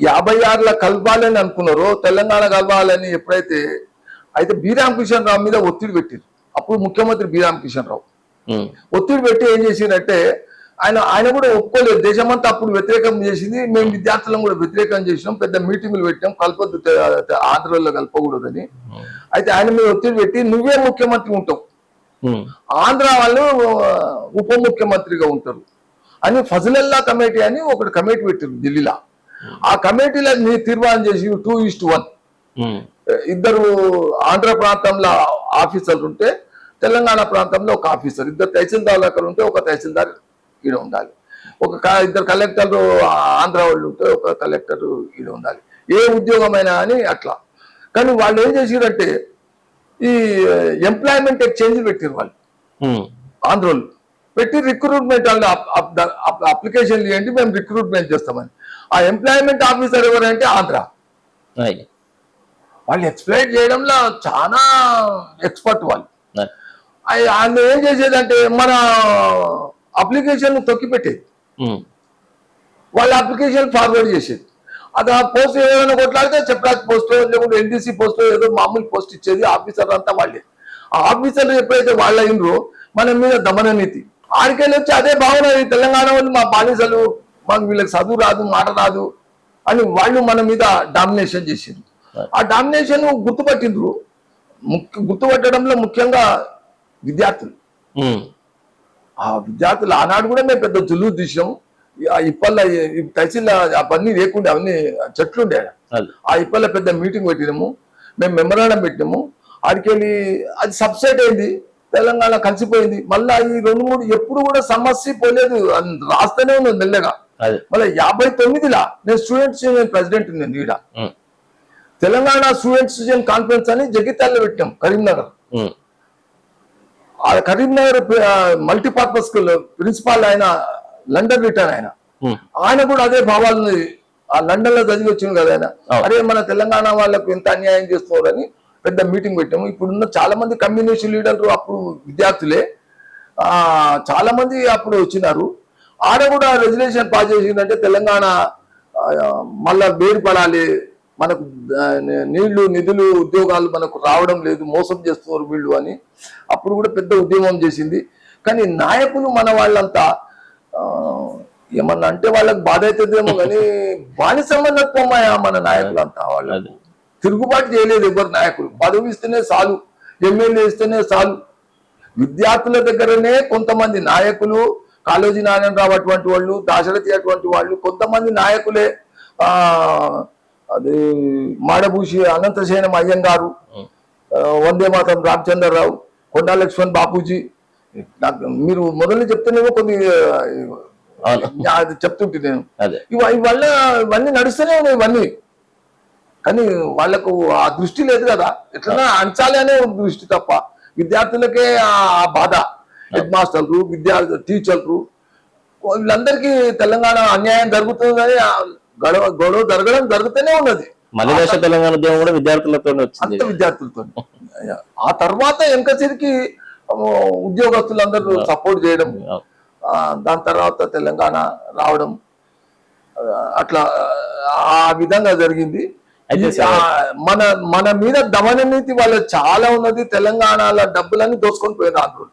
యాభై ఆరుల కలపాలని అనుకున్నారో తెలంగాణ కలవాలని ఎప్పుడైతే అయితే బి రామకిషన్ రావు మీద ఒత్తిడి పెట్టారు అప్పుడు ముఖ్యమంత్రి బి రామకిషన్ రావు. ఒత్తిడి పెట్టి ఏం చేసిందంటే ఆయన ఆయన కూడా ఒప్పుకోలేదు. దేశమంతా అప్పుడు వ్యతిరేకం చేసింది. మేము విద్యార్థులను కూడా వ్యతిరేకం చేసినాం. పెద్ద మీటింగులు పెట్టాం కలపొద్దు ఆంధ్రలో కలపకూడదని. అయితే ఆయన మీద ఒత్తిడి పెట్టి నువ్వే ముఖ్యమంత్రి ఉంటావు. ఆంధ్ర వాళ్ళు ఉప ముఖ్యమంత్రిగా ఉంటారు. అని ఫజలల్లా కమిటీ అని ఒకటి కమిటీ పెట్టారు ఢిల్లీలో. ఆ కమిటీలో తీర్మానం చేసి టూ ఈస్ట్ వన్ ఇద్దరు ఆంధ్ర ప్రాంతంలో ఆఫీసర్లు ఉంటే తెలంగాణ ప్రాంతంలో ఒక ఆఫీసర్ ఇద్దరు తహసీల్దార్లు అక్కడ ఉంటే ఒక తహసీల్దార్ ఈడ ఉండాలి. ఒక ఇద్దరు కలెక్టర్లు ఆంధ్ర వాళ్ళు ఉంటే ఒక కలెక్టర్ ఈడ ఉండాలి. ఏ ఉద్యోగమైనా అని అట్లా. కానీ వాళ్ళు ఏం చేసిరంటే ఈ ఎంప్లాయ్మెంట్ ఎక్స్చేంజ్ పెట్టారు వాళ్ళు. ఉమ్, ఆంధ్రోళ్ళు. పెట్టి రిక్రూట్మెంట్ వాళ్ళు అప్లికేషన్ ఇవ్వండి మేము రిక్రూట్మెంట్ చేస్తామని. ఆ ఎంప్లాయ్మెంట్ ఆఫీసర్ ఎవరంటే ఆంధ్ర. వాళ్ళు ఎక్స్ప్లెయిన్ చేయడంలో చాలా ఎక్స్పర్ట్ వాళ్ళు. వాళ్ళు ఏం చేసేదంటే మన అప్లికేషన్ తొక్కి పెట్టేది. ఉమ్, వాళ్ళ అప్లికేషన్ ఫార్వర్డ్ చేసేది. అది ఆ పోస్ట్ ఏదైనా కొట్లాడితే చెప్పడానికి పోస్ట్ లేకుంటే ఎన్డీసీ పోస్ట్ ఏదో మామూలు పోస్ట్ ఇచ్చేది ఆఫీసర్ అంతా వాళ్ళే. ఆ ఆఫీసర్లు ఎప్పుడైతే వాళ్ళ అయినరో మన మీద దమన నీతి ఆడికెళ్ళి వచ్చి అదే భావన తెలంగాణ వాళ్ళు మా బానిసలు మాకు వీళ్ళకి చదువు రాదు మాట రాదు అని వాళ్ళు మన మీద డామినేషన్ చేసిండ్రు. ఆ డామినేషన్ గుర్తుపట్టిండ్రు. గుర్తుపట్టడంలో ముఖ్యంగా విద్యార్థులు. ఉమ్, ఆ విద్యార్థులు ఆనాడు కూడా మేము పెద్ద జుల్లు తీసాం ఆ ఇప్పల్ల తహసీల్ అవన్నీ లేకుండా అవన్నీ చెట్లు ఉండే ఆడ. అది. ఆ ఇప్పల్ల పెద్ద మీటింగ్ పెట్టినాము. మేము మెమరాండం పెట్టినాము. ఆడికెళ్ళి అది సబ్సైడ్ అయింది. తెలంగాణ కలిసిపోయింది. మళ్ళీ ఈ రెండు మూడు ఎప్పుడు కూడా సమస్య పోలేదు. రాస్తూనే ఉన్నది మెల్లగా. మళ్ళీ యాభై తొమ్మిదిలా నేను స్టూడెంట్స్ యూనియన్ ప్రెసిడెంట్ నేను ఈడ. తెలంగాణ స్టూడెంట్స్ యూనియన్ కాన్ఫరెన్స్ అని జగిత్యాలలో పెట్టాం Karimnagar. Karimnagar multipurpose school principal ఆయన లండన్ రిటర్న్ ఆయన ఆయన కూడా అదే భావాలని ఆ లండన్లో చదివి వచ్చింది కదా ఆయన. అరే మన తెలంగాణ వాళ్ళకు ఎంత అన్యాయం చేస్తున్నారని పెద్ద మీటింగ్ పెట్టాము. ఇప్పుడున్న చాలా మంది కమ్యూనిస్ట్ లీడర్లు అప్పుడు విద్యార్థులే. చాలా మంది అప్పుడు వచ్చినారు. ఆడ కూడా రెజల్యూషన్ పాస్ చేసిందంటే తెలంగాణ మళ్ళా మళ్ళా వేరుపడాలి. మనకు నీళ్ళు నిధులు ఉద్యోగాలు మనకు రావడం లేదు. మోసం చేస్తున్నారు వీళ్ళు అని అప్పుడు కూడా పెద్ద ఉద్యమం చేసింది. కానీ నాయకులు మన వాళ్ళంతా ఏమన్నా అంటే వాళ్ళకి బాధ అవుతుందేమో కానీ బానిసమన్నత్వం మన నాయకులంతా వాళ్ళు. తిరుగుబాటు చేయలేదు ఎవరు నాయకులు. పదవి ఇస్తేనే చాలు ఎమ్మెల్యే ఇస్తేనే చాలు. విద్యార్థుల దగ్గరనే కొంతమంది నాయకులు కాళోజీ నారాయణరావు అటువంటి వాళ్ళు దాశరథి అటువంటి వాళ్ళు కొంతమంది నాయకులే అది మాడభూషి అనంతశయనం అయ్యంగారు వందే మాతం రామచంద్రరావు కొండా లక్ష్మణ్ బాపూజీ. నాకు మీరు మొదలు చెప్తేనేమో కొన్ని చెప్తుంటే నేను. ఇవన్నీ నడుస్తూనే ఉన్నాయి ఇవన్నీ. కానీ వాళ్ళకు ఆ దృష్టి లేదు కదా. ఎట్లన్నా అంచాలి అనే దృష్టి తప్ప. విద్యార్థులకే ఆ బాధ. హెడ్ మాస్టర్లు విద్యార్థి టీచర్లు వీళ్ళందరికీ తెలంగాణ అన్యాయం జరుగుతుందని ఆ గొడవ గొడవ జరగడం జరుగుతూనే ఉన్నది. మళ్ళీ దేశ తెలంగాణ ఉద్యమం కూడా విద్యార్థులతో అంత విద్యార్థులతో ఆ తర్వాత వెనకసిరికి ఉద్యోగస్తులందరూ సపోర్ట్ చేయడం దాని తర్వాత తెలంగాణ రావడం అట్లా ఆ విధంగా జరిగింది. మన మన మీద దమన నీతి వాళ్ళ చాలా ఉన్నది తెలంగాణలో డబ్బులన్నీ దోసుకొని పోయిన ఆంధ్రులు.